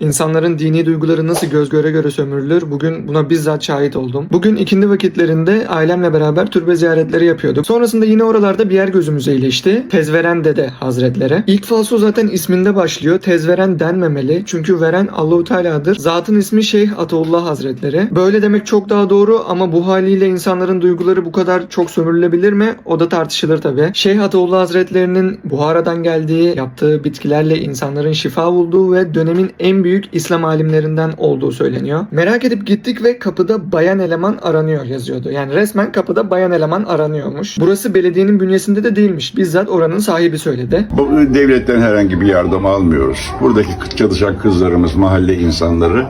İnsanların dini duyguları nasıl göz göre göre sömürülür? Bugün buna bizzat şahit oldum. Bugün ikindi vakitlerinde ailemle beraber türbe ziyaretleri yapıyorduk. Sonrasında yine oralarda bir yer gözümüze ilişti. Tezveren Dede Hazretleri. İlk falso zaten isminde başlıyor. Tezveren denmemeli. Çünkü veren Allahu Teala'dır. Zatın ismi Şeyh Ataullah Hazretleri. Böyle demek çok daha doğru ama bu haliyle insanların duyguları bu kadar çok sömürülebilir mi? O da tartışılır tabi. Şeyh Ataullah Hazretlerinin Buhara'dan geldiği, yaptığı bitkilerle insanların şifa bulduğu ve dönemin en büyük İslam alimlerinden olduğu söyleniyor. Merak edip gittik ve kapıda bayan eleman aranıyor yazıyordu. Yani resmen kapıda bayan eleman aranıyormuş. Burası belediyenin bünyesinde de değilmiş. Bizzat oranın sahibi söyledi. Bu devletten herhangi bir yardım almıyoruz. Buradaki çalışan kızlarımız, mahalle insanları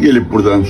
gelip buradan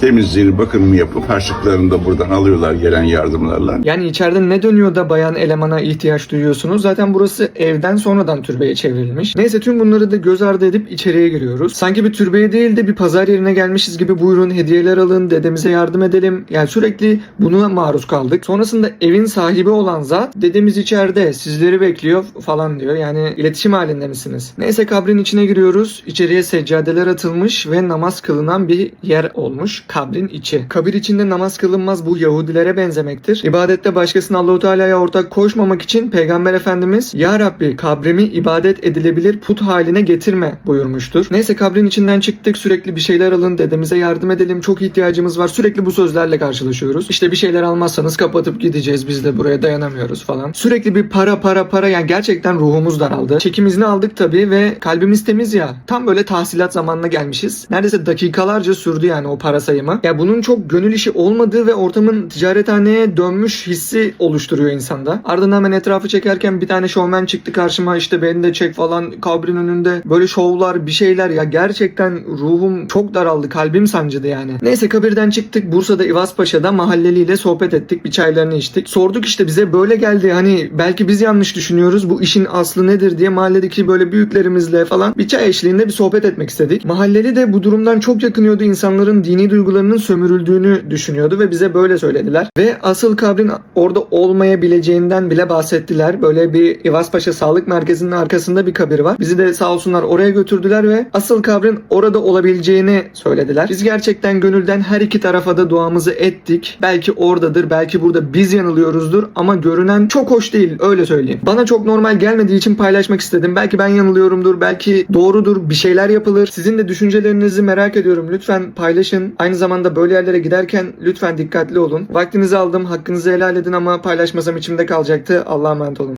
temizliğini, bakımını yapıp harçlıklarını da buradan alıyorlar gelen yardımlarla. Yani içeride ne dönüyor da bayan elemana ihtiyaç duyuyorsunuz? Zaten burası evden sonradan türbeye çevrilmiş. Neyse tüm bunları da göz ardı edip içeriye giriyoruz. Sanki bir türbeye değil de bir pazar yerine gelmişiz gibi buyurun hediyeler alın, dedemize yardım edelim. Yani sürekli buna maruz kaldık. Sonrasında evin sahibi olan zat dedemiz içeride sizleri bekliyor falan diyor. Yani iletişim halinde misiniz? Neyse kabrin içine giriyoruz. İçeriye seccadeler atılmış ve namaz kılınan bir yer olmuş. Kabrin içi. Kabir içinde namaz kılınmaz bu Yahudilere benzemektir. İbadette başkasına Allahu Teala'ya ortak koşmamak için Peygamber Efendimiz Ya Rabbi kabrimi ibadet edilebilir put haline getirme buyurmuştur. Neyse kabrin içinden çıktık sürekli bir şeyler alın dedemize yardım edelim çok ihtiyacımız var sürekli bu sözlerle karşılaşıyoruz. İşte bir şeyler almazsanız kapatıp gideceğiz biz de buraya dayanamıyoruz falan. Sürekli bir para para para yani gerçekten ruhumuz daraldı. Çekim izni aldık tabii ve kalbimiz temiz ya. Tam böyle tahsilat zamanına gelmişiz. Neredeyse dakikalarca sürdü yani o para sayımı. Ya bunun çok gönül işi olmadığı ve ortamın ticarethaneye dönmüş hissi oluşturuyor insanda. Ardından hemen etrafı çekerken bir tane şovmen çıktı karşıma işte beni de çek falan kabrin önünde böyle şovlar bir şeyler ya gerçekten ruhum çok daraldı kalbim sancıdı yani. Neyse kabirden çıktık Bursa'da İvazpaşa'da mahalleliyle sohbet ettik bir çaylarını içtik. Sorduk işte bize böyle geldi hani belki biz yanlış düşünüyoruz bu işin aslı nedir diye mahalledeki böyle büyüklerimizle falan bir çay eşliğinde bir sohbet etmek istedik. Mahalleli de bu durumdan çok yakınıyordu insanların dini duygularının sömürüldüğünü düşünüyordu ve bize böyle söylediler. Ve asıl kabrin orada olmayabileceğinden bile bahsettiler. Böyle bir İvazpaşa Sağlık Merkezi'nin arkasında bir kabir var. Bizi de sağ olsunlar oraya götürdüler ve asıl kabrin orada olabileceğini söylediler. Biz gerçekten gönülden her iki tarafa da duamızı ettik. Belki oradadır, belki burada biz yanılıyoruzdur ama görünen çok hoş değil öyle söyleyeyim. Bana çok normal gelmediği için paylaşmak istedim. Belki ben yanılıyorumdur, belki doğrudur, bir şeyler yapılır. Sizin de düşüncelerinizi merak ediyorum. Lütfen paylaşın. Aynı zamanda böyle yerlere giderken lütfen dikkatli olun. Vaktinizi aldım, hakkınızı helal edin ama paylaşmasam içimde kalacaktı. Allah'a emanet olun.